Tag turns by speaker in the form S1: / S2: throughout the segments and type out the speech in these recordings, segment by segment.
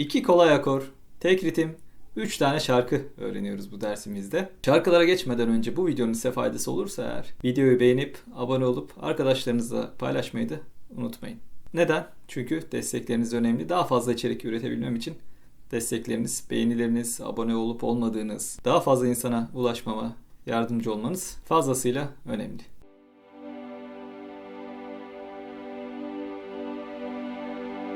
S1: İki kolay akor, tek ritim, 3 tane şarkı öğreniyoruz bu dersimizde. Şarkılara geçmeden önce bu videonun size faydası olursa eğer videoyu beğenip abone olup arkadaşlarınızla paylaşmayı da unutmayın. Neden? Çünkü destekleriniz önemli. Daha fazla içerik üretebilmem için destekleriniz, beğenileriniz, abone olup olmadığınız, daha fazla insana ulaşmama yardımcı olmanız fazlasıyla önemli.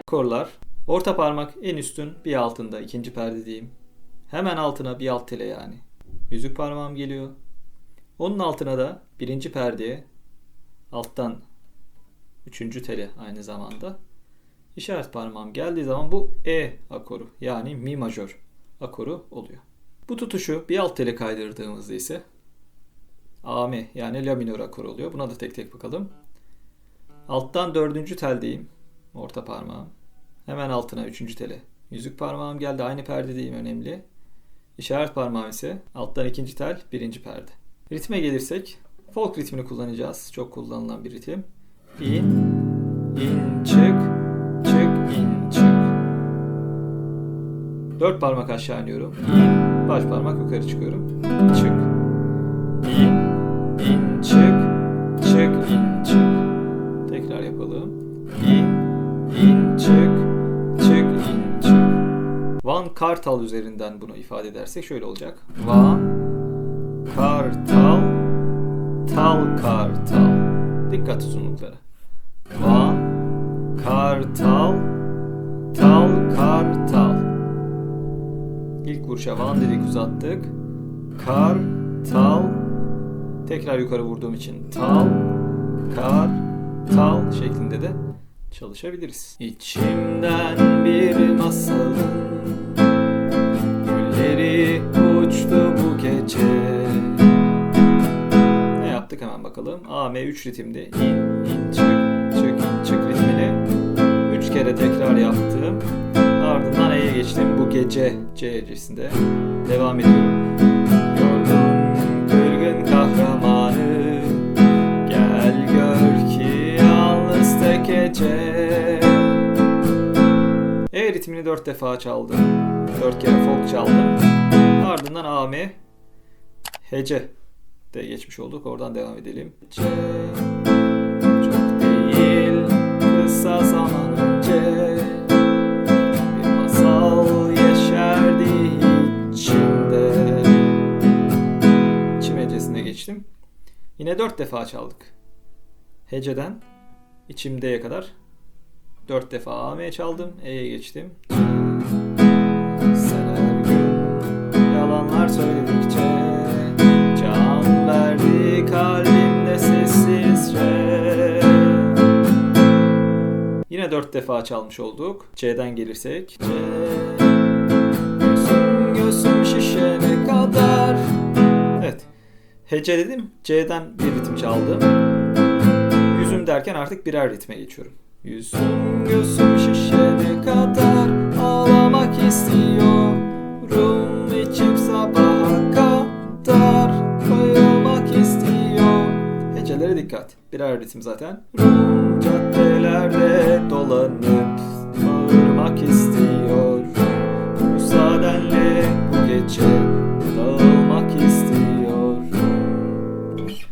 S1: Korlar. Orta parmak en üstün bir altında ikinci perde diyeyim. Hemen altına bir alt tele yani. Yüzük parmağım geliyor. Onun altına da birinci perdeye alttan üçüncü tele aynı zamanda. İşaret parmağım geldiği zaman bu E akoru yani mi majör akoru oluyor. Bu tutuşu bir alt tele kaydırdığımızda ise AM yani la minör akoru oluyor. Buna da tek tek bakalım. Alttan dördüncü teldeyim. Orta parmağım. Hemen altına üçüncü tele. Yüzük parmağım geldi. Aynı perdedeyim önemli. İşaret parmağım ise alttan ikinci tel, birinci perde. Ritme gelirsek folk ritmini kullanacağız. Çok kullanılan bir ritim. İn, in, çık, çık, in, çık. Dört parmak aşağı iniyorum. İn, baş parmak yukarı çıkıyorum. Çık. İn, in, çık, çık, in, çık. Tekrar yapalım. Van Kartal üzerinden bunu ifade edersek şöyle olacak. Van Kartal Tal Kartal. Dikkat uzunluklara. Van Kartal Tal Kartal. İlk vuruşa Van dedik uzattık. Kar Tal Tekrar yukarı vurduğum için Tal Kar Tal şeklinde de çalışabiliriz. İçimden bir masalın gece. Ne yaptık hemen bakalım. AM3 ritimde in in çık çık çık ritmini 3 kere tekrar yaptım. Ardından E'ye geçtim. Bu gece C hecesinde devam ediyorum. Yorgun, kırgın kahramanı Gel gör ki yalnız tek gece E ritmini dört defa çaldım. Dört kere folk çaldım. Ardından AM hece de geçmiş olduk. Oradan devam edelim. C çok değil kısa zaman önce bir masal yeşerdi içimde. Çim hecesine geçtim. Yine dört defa çaldık. Heceden içimdeye kadar dört defa AM çaldım. E'ye geçtim. Yine dört defa çalmış olduk. C'den gelirsek. C. Gözüm gözüm şişene kadar. Evet. Hece dedim. C'den bir ritim çaldım. Yüzüm derken artık birer ritme geçiyorum. Yüzüm gözüm şişene kadar ağlamak istiyorum içip dikkat. Birer ritim zaten. Caddelerde dolanıp bağırmak istiyor. Müsaadenle bu gece dağılmak istiyor.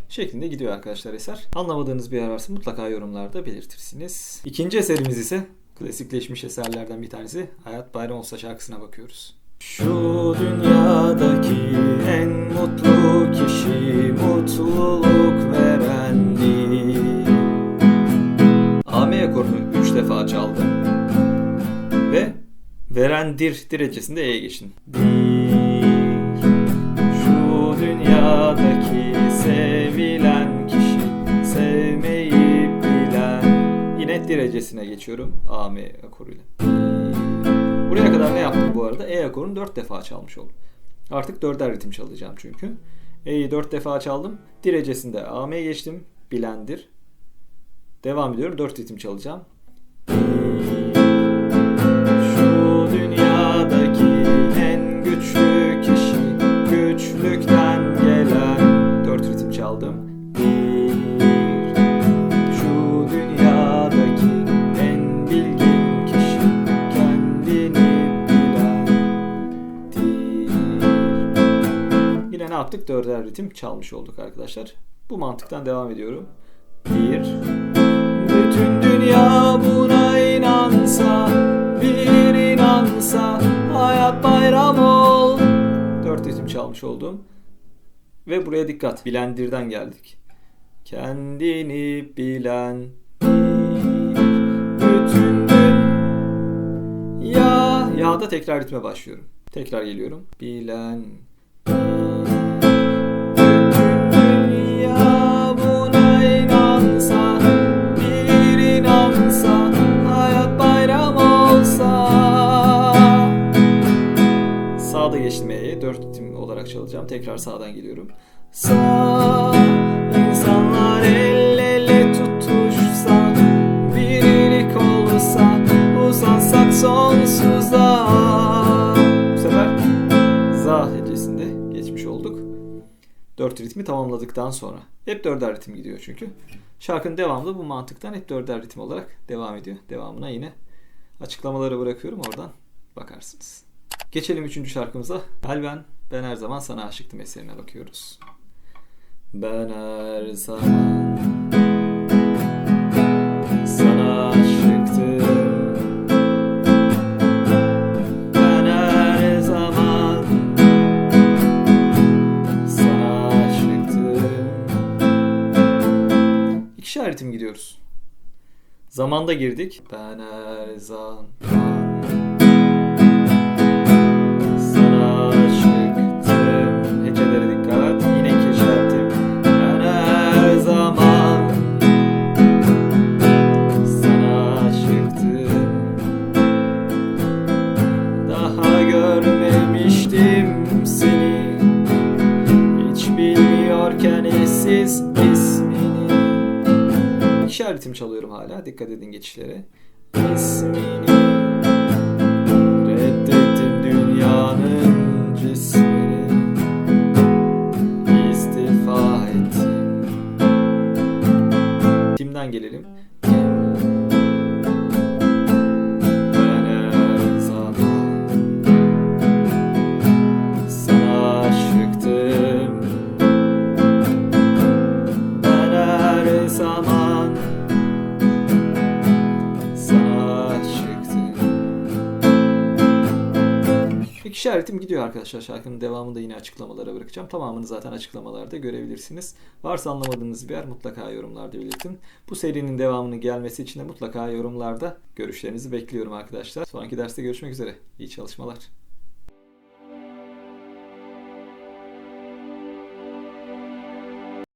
S1: Şeklinde gidiyor arkadaşlar eser. Anlamadığınız bir yer varsa mutlaka yorumlarda belirtirsiniz. İkinci eserimiz ise klasikleşmiş eserlerden bir tanesi Hayat Bayram Olsa şarkısına bakıyoruz. Şu dünyadaki verendir derecesinde E'ye geçtim. Bir, şu dünyadaki sevilen kişi sevmeyi bilen yine derecesine geçiyorum AM akoruyla. Buraya kadar ne yaptım bu arada? E akorunu 4 defa çalmış oldum. Artık 4'er ritim çalacağım çünkü. E'yi 4 defa çaldım. Derecesinde AM'ye geçtim. Bilendir. Devam ediyorum. 4 ritim çalacağım. sözlükten gelen dört ritim çaldım. Bir, şu dünyadaki en bilgin kişi kendini bilen. Yine ne yaptık? Dörder ritim çalmış olduk arkadaşlar. Bu mantıktan devam ediyorum. Bir, bütün dünya buna inansa, bir inansa, hayat bayram oldu. 4 ritim çalmış oldum. Ve buraya dikkat. Bilendirden geldik. Kendini bilen bütündür. Ya, ya da tekrar ritme başlıyorum. Tekrar geliyorum. Bilen bir, Tekrar sağdan geliyorum. Sağ insanlar el ele tutuşsa Bir iyilik olsa uzansak sonsuza Bu sefer za hecesinde geçmiş olduk. Dört ritmi tamamladıktan sonra. Hep dörder ritim gidiyor çünkü. Şarkının devamı da bu mantıktan hep dörder ritim olarak devam ediyor. Devamına yine açıklamaları bırakıyorum oradan bakarsınız. Geçelim üçüncü şarkımıza. Gel ben, her zaman sana aşıktım eserine bakıyoruz. Ben her zaman sana aşıktım. İkişer ritim gidiyoruz. Zamanda girdik. Ben her zaman bilmiyorken eşsiz ismini İkişer ritim çalıyorum hala. Dikkat edin geçişlere. İsmini Reddettim dünyanın cismini İstifa ettim Timden gelelim. İkişer ritim gidiyor arkadaşlar. Şarkının devamını da yine açıklamalara bırakacağım. Tamamını zaten açıklamalarda görebilirsiniz. Varsa anlamadığınız bir yer mutlaka yorumlarda belirtin. Bu serinin devamının gelmesi için de mutlaka yorumlarda görüşlerinizi bekliyorum arkadaşlar. Sonraki derste görüşmek üzere. İyi çalışmalar.